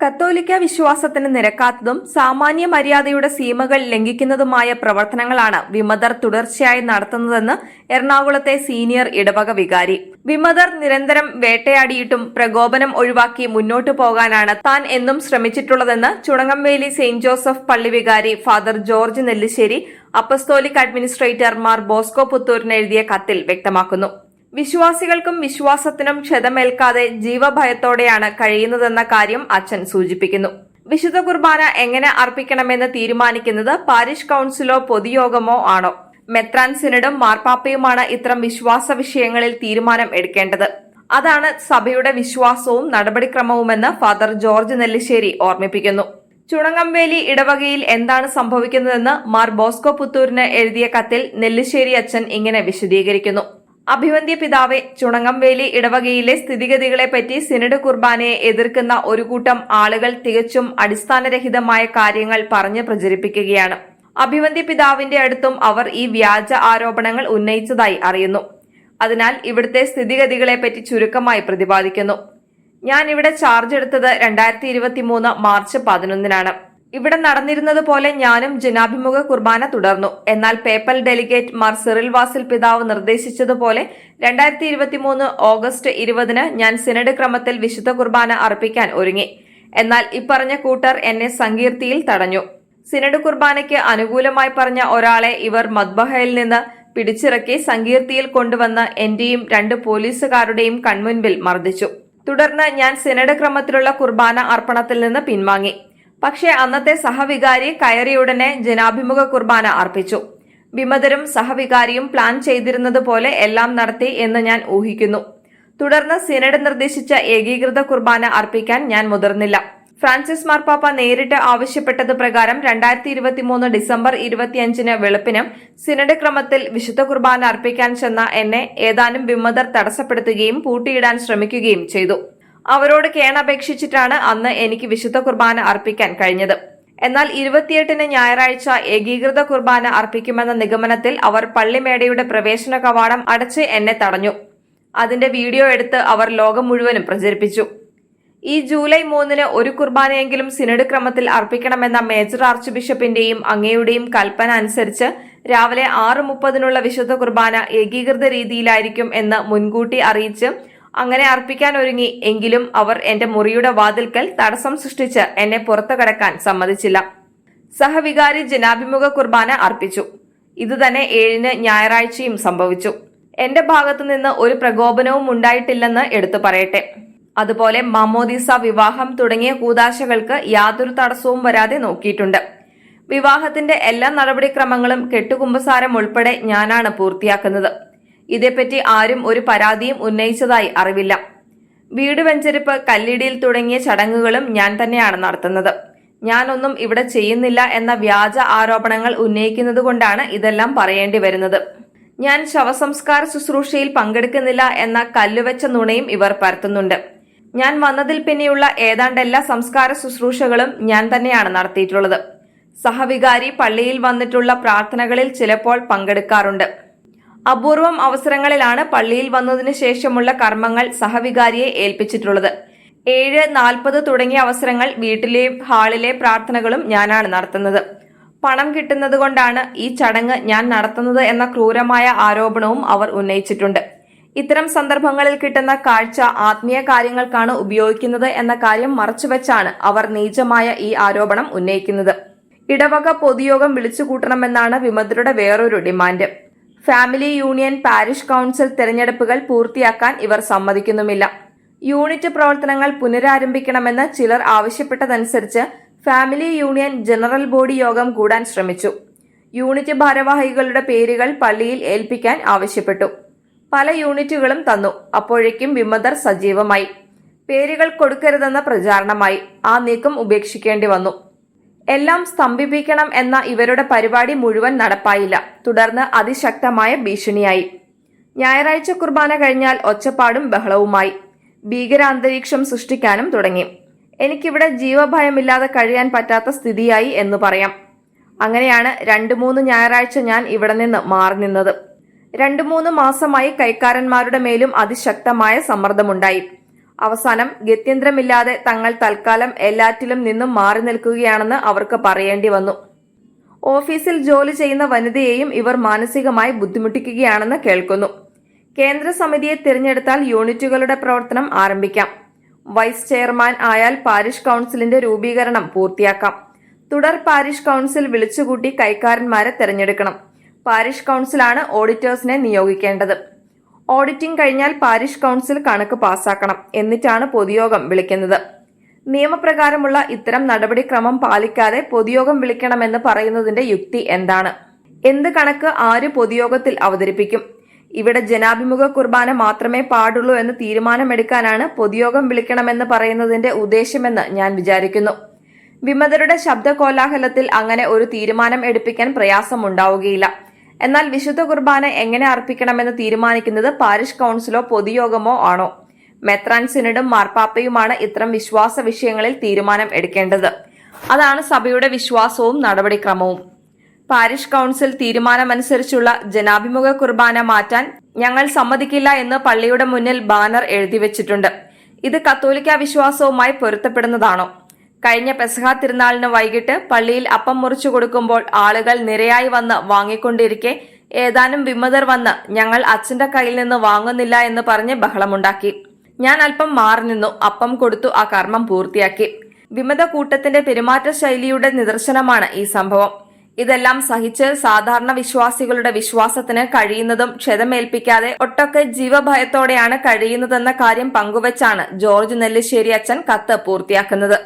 കത്തോലിക്ക വിശ്വാസത്തിന് നിരക്കാത്തതും സാമാന്യ മര്യാദയുടെ സീമകൾ ലംഘിക്കുന്നതുമായ പ്രവർത്തനങ്ങളാണ് വിമതർ തുടർച്ചയായി നടത്തുന്നതെന്ന് എറണാകുളത്തെ സീനിയർ ഇടവക വികാരി. വിമതർ നിരന്തരം വേട്ടയാടിയിട്ടും പ്രകോപനം ഒഴിവാക്കി മുന്നോട്ടു പോകാനാണ് താൻ എന്നും ശ്രമിച്ചിട്ടുള്ളതെന്ന് ചുണങ്ങംവേലി സെയിന്റ് ജോസഫ് പള്ളി വികാരി father George Nellissery apostolic administrator Mar Bosco പുത്തൂരിന് എഴുതിയ കത്തിൽ വ്യക്തമാക്കുന്നു. വിശ്വാസികൾക്കും വിശ്വാസത്തിനും ക്ഷതമേൽക്കാതെ ജീവഭയത്തോടെയാണ് കഴിയുന്നതെന്ന കാര്യം അച്ഛൻ സൂചിപ്പിക്കുന്നു. വിശുദ്ധ കുർബാന എങ്ങനെ അർപ്പിക്കണമെന്ന് തീരുമാനിക്കുന്നത് പാരിഷ് കൌൺസിലോ പൊതുയോഗമോ ആണോ? മെത്രാൻ സിനഡും മാർപ്പാപ്പയുമാണ് ഇത്തരം വിശ്വാസ വിഷയങ്ങളിൽ തീരുമാനം എടുക്കേണ്ടത്. അതാണ് സഭയുടെ വിശ്വാസവും നടപടിക്രമവുമെന്ന് ഫാദർ ജോർജ് നെല്ലിശ്ശേരി ഓർമ്മിപ്പിക്കുന്നു. ചുണങ്ങംവേലി ഇടവകയിൽ എന്താണ് സംഭവിക്കുന്നതെന്ന് മാർ ബോസ്കോ പുത്തൂരിന് എഴുതിയ കത്തിൽ നെല്ലിശ്ശേരി അച്ഛൻ ഇങ്ങനെ വിശദീകരിക്കുന്നു. അഭിവന്ദ്യ പിതാവെ ചുണങ്ങംവേലി ഇടവകയിലെ സ്ഥിതിഗതികളെപ്പറ്റി സിനഡ് കുർബാനയെ എതിർക്കുന്ന ഒരു കൂട്ടം ആളുകൾ തികച്ചും അടിസ്ഥാനരഹിതമായ കാര്യങ്ങൾ പറഞ്ഞ് പ്രചരിപ്പിക്കുകയാണ്. അഭിവന്ദ്യ പിതാവിന്റെ അടുത്തും അവർ ഈ വ്യാജ ആരോപണങ്ങൾ ഉന്നയിച്ചതായി അറിയുന്നു. അതിനാൽ ഇവിടുത്തെ സ്ഥിതിഗതികളെപ്പറ്റി ചുരുക്കമായി പ്രതിപാദിക്കുന്നു. ഞാൻ ഇവിടെ ചാർജ് എടുത്തത് രണ്ടായിരത്തി മാർച്ച് പതിനൊന്നിനാണ്. ഇവിടെ നടന്നിരുന്നത് പോലെ ഞാനും ജനാഭിമുഖ കുർബാന തുടർന്നു. എന്നാൽ papal delegate Mar Cyril Vasil പിതാവ് നിർദ്ദേശിച്ചതുപോലെ രണ്ടായിരത്തി ഇരുപത്തിമൂന്ന് ഓഗസ്റ്റ് ഇരുപതിന് ഞാൻ സിനഡ് ക്രമത്തിൽ വിശുദ്ധ കുർബാന അർപ്പിക്കാൻ ഒരുങ്ങി. എന്നാൽ ഇപ്പറഞ്ഞ കൂട്ടർ എന്നെ സങ്കീർത്തിയിൽ തടഞ്ഞു. സിനഡ് കുർബാനയ്ക്ക് അനുകൂലമായി പറഞ്ഞ ഒരാളെ ഇവർ മദ്ബഹയിൽ നിന്ന് പിടിച്ചിറക്കി സങ്കീർത്തിയിൽ കൊണ്ടുവന്ന് എന്റെയും രണ്ട് പോലീസുകാരുടെയും കൺമുൻപിൽ മർദ്ദിച്ചു. തുടർന്ന് ഞാൻ സിനഡ് ക്രമത്തിലുള്ള കുർബാന അർപ്പണത്തിൽ നിന്ന് പിൻവാങ്ങി. പക്ഷേ അന്നത്തെ സഹവികാരി കയറിയുടനെ ജനാഭിമുഖ കുർബാന അർപ്പിച്ചു. വിമതരും സഹവികാരിയും പ്ലാൻ ചെയ്തിരുന്നത് പോലെ എല്ലാം നടത്തി എന്ന് ഞാൻ ഊഹിക്കുന്നു. തുടർന്ന് സിനഡ് നിർദ്ദേശിച്ച ഏകീകൃത കുർബാന അർപ്പിക്കാൻ ഞാൻ മുതിർന്നില്ല. ഫ്രാൻസിസ് മാർപ്പാപ്പ നേരിട്ട് ആവശ്യപ്പെട്ടത് പ്രകാരം രണ്ടായിരത്തി ഇരുപത്തി മൂന്ന് ഡിസംബർ ഇരുപത്തിയഞ്ചിന് വെളുപ്പിനും സിനഡ് ക്രമത്തിൽ വിശുദ്ധ കുർബാന അർപ്പിക്കാൻ ചെന്ന എന്നെ ഏതാനും വിമതർ തടസ്സപ്പെടുത്തുകയും പൂട്ടിയിടാൻ ശ്രമിക്കുകയും ചെയ്തു. അവരോട് കേണപേക്ഷിച്ചിട്ടാണ് അന്ന് എനിക്ക് വിശുദ്ധ കുർബാന അർപ്പിക്കാൻ കഴിഞ്ഞത്. എന്നാൽ ഇരുപത്തിയെട്ടിന് ഞായറാഴ്ച ഏകീകൃത കുർബാന അർപ്പിക്കുമെന്ന നിഗമനത്തിൽ അവർ പള്ളിമേടയുടെ പ്രവേശന കവാടം അടച്ച് എന്നെ തടഞ്ഞു. അതിന്റെ വീഡിയോ എടുത്ത് അവർ ലോകം മുഴുവനും പ്രചരിപ്പിച്ചു. ഈ ജൂലൈ മൂന്നിന് ഒരു കുർബാനയെങ്കിലും സിനഡ് ക്രമത്തിൽ അർപ്പിക്കണമെന്ന മേജർ ആർച്ച് ബിഷപ്പിന്റെയും അങ്ങയുടെയും കൽപ്പന അനുസരിച്ച് രാവിലെ ആറ് മുപ്പതിനുള്ള വിശുദ്ധ കുർബാന ഏകീകൃത രീതിയിലായിരിക്കും എന്ന് മുൻകൂട്ടി അറിയിച്ച് അങ്ങനെ അർപ്പിക്കാൻ ഒരുങ്ങി. എങ്കിലും അവർ എന്റെ മുറിയുടെ വാതിൽക്കൽ തടസ്സം സൃഷ്ടിച്ച് എന്നെ പുറത്തു കടക്കാൻ സമ്മതിച്ചില്ല. സഹവികാരി ജനാഭിമുഖ കുർബാന അർപ്പിച്ചു. ഇതുതന്നെ ഏഴിന് ഞായറാഴ്ചയും സംഭവിച്ചു. എന്റെ ഭാഗത്തു നിന്ന് ഒരു പ്രകോപനവും ഉണ്ടായിട്ടില്ലെന്ന് എടുത്തു പറയട്ടെ. അതുപോലെ മമോദിസ വിവാഹം തുടങ്ങിയ കൂതാശകൾക്ക് യാതൊരു തടസ്സവും വരാതെ നോക്കിയിട്ടുണ്ട്. വിവാഹത്തിന്റെ എല്ലാ നടപടിക്രമങ്ങളും കെട്ടുകുമ്പസാരം ഉൾപ്പെടെ ഞാനാണ് പൂർത്തിയാക്കുന്നത്. ഇതേപ്പറ്റി ആരും ഒരു പരാതിയും ഉന്നയിച്ചതായി അറിവില്ല. വീട് വെഞ്ചരിപ്പ് കല്ലിടിയിൽ തുടങ്ങിയ ചടങ്ങുകളും ഞാൻ തന്നെയാണ് നടത്തുന്നത്. ഞാനൊന്നും ഇവിടെ ചെയ്യുന്നില്ല എന്ന വ്യാജ ആരോപണങ്ങൾ ഉന്നയിക്കുന്നത് കൊണ്ടാണ് ഇതെല്ലാം പറയേണ്ടി വരുന്നത്. ഞാൻ ശവസംസ്കാര ശുശ്രൂഷയിൽ പങ്കെടുക്കുന്നില്ല എന്ന കല്ലുവെച്ച നുണയും ഇവർ പരത്തുന്നുണ്ട്. ഞാൻ വന്നതിൽ പിന്നെയുള്ള ഏതാണ്ട് എല്ലാ സംസ്കാര ശുശ്രൂഷകളും ഞാൻ തന്നെയാണ് നടത്തിയിട്ടുള്ളത്. സഹവികാരി പള്ളിയിൽ വന്നിട്ടുള്ള പ്രാർത്ഥനകളിൽ ചിലപ്പോൾ പങ്കെടുക്കാറുണ്ട്. അപൂർവം അവസരങ്ങളിലാണ് പള്ളിയിൽ വന്നതിനു ശേഷമുള്ള കർമ്മങ്ങൾ സഹവികാരിയെ ഏൽപ്പിച്ചിട്ടുള്ളത്. ഏഴ് നാൽപ്പത് തുടങ്ങിയ അവസരങ്ങൾ വീട്ടിലെ ഹാളിലെ പ്രാർത്ഥനകളും ഞാനാണ് നടത്തുന്നത്. പണം കിട്ടുന്നത് കൊണ്ടാണ് ഈ ചടങ്ങ് ഞാൻ നടത്തുന്നത് എന്ന ക്രൂരമായ ആരോപണവും അവർ ഉന്നയിച്ചിട്ടുണ്ട്. ഇത്തരം സന്ദർഭങ്ങളിൽ കിട്ടുന്ന കാഴ്ച ആത്മീയ കാര്യങ്ങൾക്കാണ് ഉപയോഗിക്കുന്നത് എന്ന കാര്യം മറച്ചുവെച്ചാണ് അവർ നീചമായ ഈ ആരോപണം ഉന്നയിക്കുന്നത്. ഇടവക പൊതുയോഗം വിളിച്ചുകൂട്ടണമെന്നാണ് വിമതരുടെ വേറൊരു demand. Family union parish council തെരഞ്ഞെടുപ്പുകൾ പൂർത്തിയാക്കാൻ ഇവർ സമ്മതിക്കുന്നുമില്ല. യൂണിറ്റ് പ്രവർത്തനങ്ങൾ പുനരാരംഭിക്കണമെന്ന് ചിലർ ആവശ്യപ്പെട്ടതനുസരിച്ച് ഫാമിലി യൂണിയൻ ജനറൽ ബോഡി യോഗം കൂടാൻ ശ്രമിച്ചു. യൂണിറ്റ് ഭാരവാഹികളുടെ പേരുകൾ പള്ളിയിൽ ഏൽപ്പിക്കാൻ ആവശ്യപ്പെട്ടു. പല യൂണിറ്റുകളും തന്നു. അപ്പോഴേക്കും വിമതർ സജീവമായി. പേരുകൾ കൊടുക്കരുതെന്ന പ്രചാരണമായി. ആ നീക്കം ഉപേക്ഷിക്കേണ്ടി വന്നു. എല്ലാം സ്തംഭിപ്പിക്കണം എന്ന ഇവരുടെ പരിപാടി മുഴുവൻ നടപ്പായില്ല. തുടർന്ന് അതിശക്തമായ ഭീഷണിയായി. ഞായറാഴ്ച കുർബാന കഴിഞ്ഞാൽ ഒച്ചപ്പാടും ബഹളവുമായി. ഭീകരാന്തരീക്ഷം സൃഷ്ടിക്കാനും തുടങ്ങി. എനിക്കിവിടെ ജീവഭയമില്ലാതെ കഴിയാൻ പറ്റാത്ത സ്ഥിതിയായി എന്ന് പറയാം. അങ്ങനെയാണ് രണ്ടു മൂന്ന് ഞായറാഴ്ച ഞാൻ ഇവിടെ നിന്ന് മാറി നിന്നത്. രണ്ടു മൂന്ന് മാസമായി കൈക്കാരന്മാരുടെ മേലും അതിശക്തമായ സമ്മർദ്ദമുണ്ടായി. അവസാനം ഗത്യന്തരമില്ലാതെ തങ്ങൾ തൽക്കാലം എല്ലാറ്റിലും നിന്നും മാറി നിൽക്കുകയാണെന്ന് അവർക്ക് പറയേണ്ടി വന്നു. ഓഫീസിൽ ജോലി ചെയ്യുന്ന വനിതയെയും ഇവർ മാനസികമായി ബുദ്ധിമുട്ടിക്കുകയാണെന്ന് കേൾക്കുന്നു. കേന്ദ്ര സമിതിയെ തിരഞ്ഞെടുത്താൽ യൂണിറ്റുകളുടെ പ്രവർത്തനം ആരംഭിക്കാം. വൈസ് ചെയർമാൻ ആയാൽ പാരിഷ് കൌൺസിലിന്റെ രൂപീകരണം പൂർത്തിയാക്കാം. തുടർ പാരിഷ് കൌൺസിൽ വിളിച്ചുകൂട്ടി കൈക്കാരന്മാരെ തെരഞ്ഞെടുക്കണം. പാരിഷ് കൌൺസിലാണ് ഓഡിറ്റേഴ്സിനെ നിയോഗിക്കേണ്ടത്. ഓഡിറ്റിംഗ് കഴിഞ്ഞാൽ പാരിഷ് കൗൺസിൽ കണക്ക് പാസാക്കണം എന്നിട്ടാണ് പൊതുയോഗം വിളിക്കുന്നത്. നിയമപ്രകാരമുള്ള ഇത്തരം നടപടിക്രമം പാലിക്കാതെ പൊതുയോഗം വിളിക്കണമെന്ന് പറയുന്നതിന്റെ യുക്തി എന്താണ്? എന്ത് കണക്ക് ആര് പൊതുയോഗത്തിൽ അവതരിപ്പിക്കും? ഇവിടെ ജനാഭിമുഖ കുർബാന മാത്രമേ പാടുള്ളൂ എന്ന് തീരുമാനമെടുക്കാനാണ് പൊതുയോഗം വിളിക്കണമെന്ന് പറയുന്നതിന്റെ ഉദ്ദേശ്യമെന്ന് ഞാൻ വിചാരിക്കുന്നു. വിമതരുടെ ശബ്ദ കോലാഹലത്തിൽ അങ്ങനെ ഒരു തീരുമാനം എടുപ്പിക്കാൻ പ്രയാസമുണ്ടാവുകയില്ല. എന്നാൽ വിശുദ്ധ കുർബാന എങ്ങനെ അർപ്പിക്കണമെന്ന് തീരുമാനിക്കുന്നത് പാരിഷ് കൗൺസിലോ പൊതുയോഗമോ ആണോ? മെത്രാൻ സിനഡും മാർപ്പാപ്പയുമാണ് ഇത്തരം വിശ്വാസ വിഷയങ്ങളിൽ തീരുമാനം എടുക്കേണ്ടത്. അതാണ് സഭയുടെ വിശ്വാസവും നടപടിക്രമവും. പാരിഷ് കൗൺസിൽ തീരുമാനമനുസരിച്ചുള്ള ജനാഭിമുഖ കുർബാന മാറ്റാൻ ഞങ്ങൾ സമ്മതിക്കില്ല എന്ന് പള്ളിയുടെ മുന്നിൽ ബാനർ എഴുതി വെച്ചിട്ടുണ്ട്. ഇത് കത്തോലിക്ക വിശ്വാസവുമായി പൊരുത്തപ്പെടുന്നതാണോ? കഴിഞ്ഞ പെസഹ തിരുനാളിന് വൈകിട്ട് പള്ളിയിൽ അപ്പം മുറിച്ചു കൊടുക്കുമ്പോൾ ആളുകൾ നിരയായി വന്ന് വാങ്ങിക്കൊണ്ടിരിക്കെ ഏതാനും വിമതർ വന്ന് ഞങ്ങൾ അച്ഛന്റെ കയ്യിൽ നിന്ന് വാങ്ങുന്നില്ല എന്ന് പറഞ്ഞ് ബഹളമുണ്ടാക്കി. ഞാൻ അല്പം മാറി നിന്നു അപ്പം കൊടുത്തു ആ കർമ്മം പൂർത്തിയാക്കി. വിമത കൂട്ടത്തിന്റെ പെരുമാറ്റ ശൈലിയുടെ നിദർശനമാണ് ഈ സംഭവം. ഇതെല്ലാം സഹിച്ച് സാധാരണ വിശ്വാസികളുടെ വിശ്വാസത്തിന് കഴിയുന്നതും ക്ഷതമേൽപ്പിക്കാതെ ഒട്ടൊക്കെ ജീവഭയത്തോടെയാണ് കഴിയുന്നതെന്ന കാര്യം പങ്കുവച്ചാണ് ജോർജ് നെല്ലിശ്ശേരി അച്ഛൻ കത്ത് പൂർത്തിയാക്കുന്നത്.